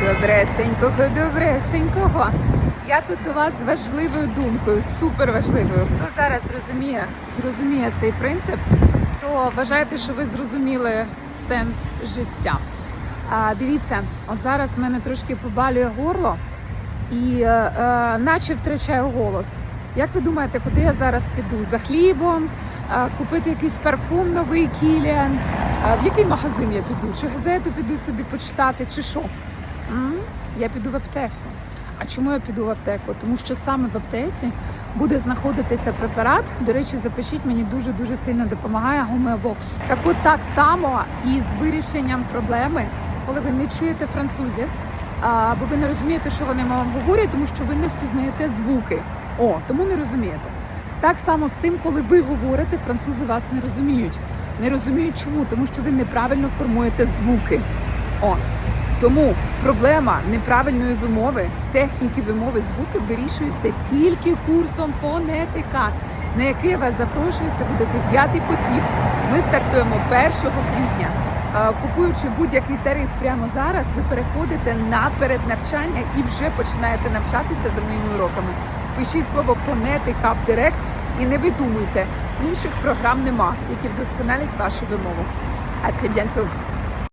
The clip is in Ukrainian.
Добресенького, добресенького. Я тут до вас з важливою думкою, супер важливою. Хто зараз розуміє, зрозуміє цей принцип, то вважайте, що ви зрозуміли сенс життя. А, дивіться, от зараз в мене трошки побалює горло і е, е, наче втрачаю голос. Як ви думаєте, куди я зараз піду? За хлібом, е, купити якийсь парфум новий Кіліан? А в який магазин я піду? Чи газету піду собі почитати, чи що? Я піду в аптеку. А чому я піду в аптеку? Тому що саме в аптеці буде знаходитися препарат. До речі, запишіть мені дуже дуже сильно допомагає гомеовокс. Так от так само і з вирішенням проблеми, коли ви не чуєте французів, а, бо ви не розумієте, що вони вам говорять, тому що ви не спізнаєте звуки. О, тому не розумієте. Так само з тим, коли ви говорите, французи вас не розуміють. Не розуміють чому, тому що ви неправильно формуєте звуки. О, тому проблема неправильної вимови, техніки вимови звуків вирішується тільки курсом фонетика, на який вас запрошую. Це буде дев'ятий потік. Ми стартуємо 1 квітня. Е, Купуючи будь-який тариф прямо зараз, ви переходите на переднавчання і вже починаєте навчатися за моїми уроками. Пишіть слово фонетика в директ і не видумуйте. Інших програм нема, які вдосконалять вашу вимову. А bientôt!